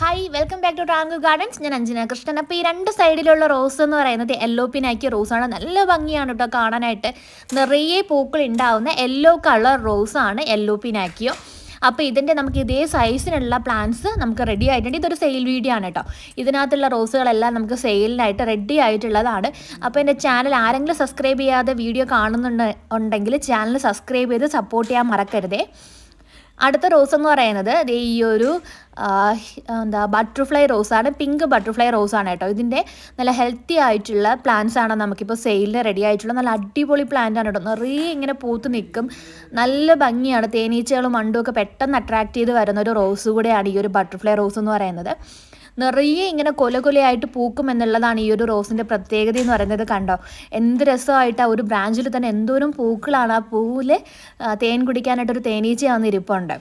Hi welcome back to ട്രാങ്കു gardens ഞാൻ അഞ്ജന കൃഷ്ണൻ. അപ്പോൾ ഈ രണ്ട് സൈഡിലുള്ള റോസ് എന്ന് പറയുന്നത് യെല്ലോ പിനാക്കിയ റോസാണ് നല്ല ഭംഗിയാണ് കേട്ടോ കാണാനായിട്ട്. നിറയെ പൂക്കൾ ഉണ്ടാവുന്ന യെല്ലോ കളർ റോസാണ് യെല്ലോ പിനാക്കിയോ അപ്പോൾ ഇതിന്റെ നമുക്ക് ഇതേ സൈസിനുള്ള പ്ലാന്റ്സ് നമുക്ക് റെഡി ആയിട്ടുണ്ട്. ഇതൊരു സെയിൽ വീഡിയോ ആണ് കേട്ടോ ഇതിനകത്തുള്ള റോസുകളെല്ലാം നമുക്ക് സെയിലിനായിട്ട് റെഡി ആയിട്ടുള്ളതാണ്. അപ്പോൾ എന്റെ ചാനൽ ആരെങ്കിലും സബ്സ്ക്രൈബ് ചെയ്യാതെ വീഡിയോ കാണുന്നുണ്ട് ഉണ്ടെങ്കിൽ ചാനൽ സബ്സ്ക്രൈബ് ചെയ്ത് സപ്പോർട്ട് ചെയ്യാൻ മറക്കരുതേ. അടുത്ത റോസ് എന്ന് പറയുന്നത് ഈ ഒരു എന്താ ബട്ടർഫ്ലൈ റോസാണ് പിങ്ക് ബട്ടർഫ്ലൈ റോസാണ് കേട്ടോ. ഇതിന്റെ നല്ല ഹെൽത്തി ആയിട്ടുള്ള പ്ലാന്റ്സ് ആണ് നമുക്കിപ്പോൾ സെയിലിന് റെഡി ആയിട്ടുള്ള നല്ല അടിപൊളി പ്ലാന്റ് ആണ് കേട്ടോ. നിറയെ ഇങ്ങനെ പൂത്ത് നിൽക്കും. നല്ല ഭംഗിയാണ്. തേനീച്ചകളും മണ്ടും ഒക്കെ പെട്ടെന്ന് അട്രാക്ട് ചെയ്ത് വരുന്ന ഒരു റോസ് കൂടെയാണ് ഈ ഒരു ബട്ടർഫ്ലൈ റോസ് എന്ന് പറയുന്നത്. നിറയെ ഇങ്ങനെ കൊല കൊലയായിട്ട് പൂക്കും എന്നുള്ളതാണ് ഈ ഒരു റോസിന്റെ പ്രത്യേകത എന്ന് പറയുന്നത് കണ്ടോ? എന്ത് രസമായിട്ട് ആ ഒരു ബ്രാഞ്ചിൽ തന്നെ എന്തോരം പൂക്കളാണ് ആ പൂവിൽ തേൻ കുടിക്കാനായിട്ടൊരു തേനീച്ച ഇരിപ്പുണ്ട്.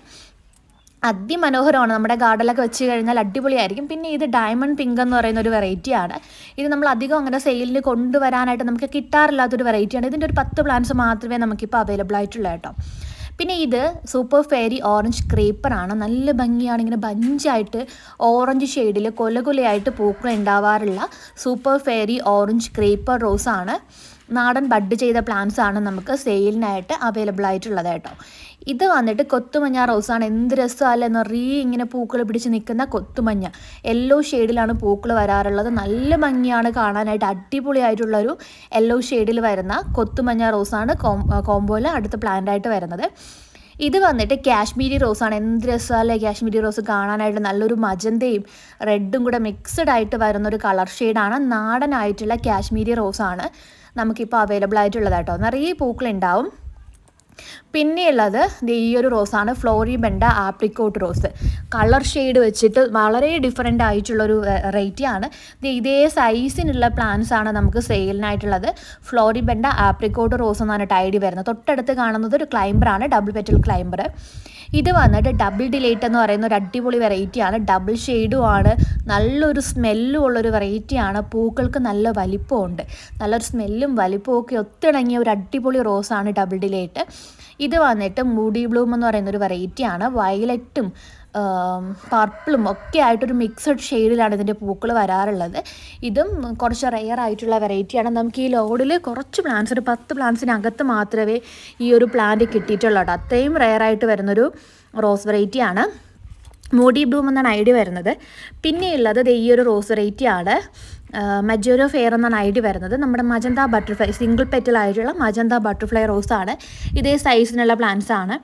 അതിമനോഹരമാണ്. നമ്മുടെ ഗാർഡനിലൊക്കെ വെച്ച് കഴിഞ്ഞാൽ അടിപൊളിയായിരിക്കും. പിന്നെ ഇത് ഡയമണ്ട് പിങ്ക് എന്ന് പറയുന്ന ഒരു വെറൈറ്റിയാണ് ഇത് നമ്മൾ അധികം അങ്ങനെ സെയിലിൽ കൊണ്ടുവരാനായിട്ട് നമുക്ക് കിട്ടാറില്ലാത്തൊരു വെറൈറ്റിയാണ് ഇതിന്റെ ഒരു പത്ത് പ്ലാന്റ്സ് മാത്രമേ നമുക്കിപ്പോൾ അവൈലബിൾ ആയിട്ടുള്ളൂ കേട്ടോ. പിന്നെ ഇത് സൂപ്പർ ഫെയറി ഓറഞ്ച് ക്രീപ്പർ ആണ് നല്ല ഭംഗിയാണ്. ഇങ്ങനെ ബഞ്ചായിട്ട് ഓറഞ്ച് ഷെയ്ഡിൽ കൊല കൊലയായിട്ട് പൂക്കൾ ഉണ്ടാവാറുള്ള സൂപ്പർ ഫെയറി ഓറഞ്ച് ക്രീപ്പർ റോസാണ്. നാടൻ ബഡ് ചെയ്ത പ്ലാന്റ്സ് ആണ് നമുക്ക് സെയിലിനായിട്ട് അവൈലബിൾ ആയിട്ടുള്ളത് കേട്ടോ. ഇത് വന്നിട്ട് കൊത്തുമഞ്ഞ റോസാണ് എന്ത് രസമല്ലേ നിറയെ ഇങ്ങനെ പൂക്കൾ പിടിച്ച് നിൽക്കുന്ന കൊത്തുമഞ്ഞ. യെല്ലോ ഷെയ്ഡിലാണ് പൂക്കൾ വരാറുള്ളത്. നല്ല ഭംഗിയാണ് കാണാനായിട്ട്. അടിപൊളിയായിട്ടുള്ളൊരു യെല്ലോ ഷെയ്ഡിൽ വരുന്ന കൊത്തുമഞ്ഞ റോസാണ് കോംബോയിൽ അടുത്ത പ്ലാന്റായിട്ട് വരുന്നത്. ഇത് വന്നിട്ട് കാശ്മീരി റോസാണ് എന്ത് രസമല്ലേ കാശ്മീരി റോസ് കാണാനായിട്ട്. നല്ലൊരു മജന്തയും റെഡും കൂടെ മിക്സഡ് ആയിട്ട് വരുന്ന ഒരു കളർ ഷെയ്ഡാണ് നാടനായിട്ടുള്ള കാശ്മീരി റോസാണ് നമുക്കിപ്പോൾ അവൈലബിൾ ആയിട്ടുള്ളതാട്ടോ. നിറയെ പൂക്കളുണ്ടാവും. പിന്നെയുള്ളത് ഈ ഒരു റോസാണ് floribunda apricot rose colour shade വെച്ചിട്ട് വളരെ ഡിഫറെന്റ് ആയിട്ടുള്ളൊരു വെറൈറ്റിയാണ് ഇതേ സൈസിനുള്ള പ്ലാന്റ്സ് ആണ് നമുക്ക് സെയിലിനായിട്ടുള്ളത് ഫ്ലോറി ബെൻഡ ആപ്രിക്കോട്ട് റോസ് എന്നാണ് ടൈഡി വരുന്നത്. തൊട്ടടുത്ത് കാണുന്നത് ഒരു ക്ലൈംബറാണ് ഡബിൾ പെറ്റൽ ക്ലൈംബർ ഇത് വന്നിട്ട് ഡബിൾ ഡിലേറ്റ് എന്ന് പറയുന്ന ഒരു അടിപൊളി വെറൈറ്റിയാണ് ഡബിൾ ഷെയ്ഡും ആണ്. നല്ലൊരു സ്മെല്ലും ഉള്ളൊരു വെറൈറ്റിയാണ് പൂക്കൾക്ക് നല്ല വലിപ്പമുണ്ട്. നല്ലൊരു സ്മെല്ലും വലിപ്പവും ഒക്കെ ഒത്തിണങ്ങിയ ഒരു അടിപൊളി റോസാണ് ഡബിൾ ഡിലേറ്റ് ഇത് വന്നിട്ട് മൂഡി ബ്ലൂം എന്ന് പറയുന്ന ഒരു വെറൈറ്റിയാണ്. വയലറ്റും പർപ്പിളും ഒക്കെ ആയിട്ടൊരു മിക്സഡ് ഷെയ്ഡിലാണ് ഇതിന്റെ പൂക്കൾ വരാറുള്ളത്. ഇതും കുറച്ച് റെയർ ആയിട്ടുള്ള വെറൈറ്റിയാണ്. നമുക്ക് ഈ ലോഡിൽ കുറച്ച് പ്ലാന്റ്സ് ഒരു പത്ത് പ്ലാന്റ്സിനകത്ത് മാത്രമേ ഈ ഒരു പ്ലാന്റ് കിട്ടിയിട്ടുള്ളൂ കേട്ടോ. അത്രയും റെയർ ആയിട്ട് വരുന്നൊരു റോസ് വെറൈറ്റിയാണ് മൂഡി ബ്ലൂം എന്നാണ് ഐഡിയ വരുന്നത്. പിന്നെയുള്ളത് ഈ ഒരു റോസ് വെറൈറ്റിയാണ് മജോരോ ഫെയർ എന്നാണ് ഐഡി വരുന്നത്. നമ്മുടെ മജന്ത ബട്ടർഫ്ലൈ സിംഗിൾ പെറ്റൽ ആയിട്ടുള്ള മജന്ത ബട്ടർഫ്ലൈ റോസ് ആണ്. ഇതേ സൈസിനുള്ള പ്ലാന്റ്സ് ആണ്.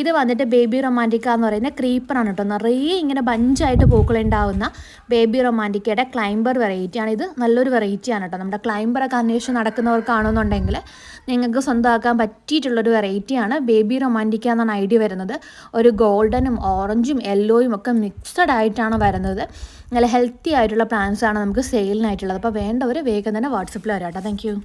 ഇത് വന്നിട്ട് ബേബി റൊമാന്റിക്ക എന്ന് പറയുന്ന ക്രീപ്പറാണ് കേട്ടോ. നിറയെ ഇങ്ങനെ ബഞ്ചായിട്ട് പൂക്കളുണ്ടാവുന്ന ബേബി റൊമാന്റിക്കയുടെ ക്ലൈംബർ വെറൈറ്റിയാണ് ഇത് നല്ലൊരു വെറൈറ്റിയാണ് കേട്ടോ. നമ്മുടെ ക്ലൈംബറൊക്കെ അന്വേഷിച്ച് നടക്കുന്നവർക്കാണെന്നുണ്ടെങ്കിൽ നിങ്ങൾക്ക് സ്വന്തമാക്കാൻ പറ്റിയിട്ടുള്ളൊരു വെറൈറ്റിയാണ് ബേബി റൊമാന്റിക്ക എന്നാണ് ഐഡിയ വരുന്നത്. ഒരു ഗോൾഡനും ഓറഞ്ചും യെല്ലോയും ഒക്കെ മിക്സഡ് ആയിട്ടാണ് വരുന്നത്. നല്ല ഹെൽത്തി ആയിട്ടുള്ള പ്ലാന്റ്സ് ആണ് നമുക്ക് സെയിലിനായിട്ടുള്ളത് അപ്പോൾ വേണ്ടവർ വേഗം തന്നെ വാട്സപ്പിൽ വരാം കേട്ടോ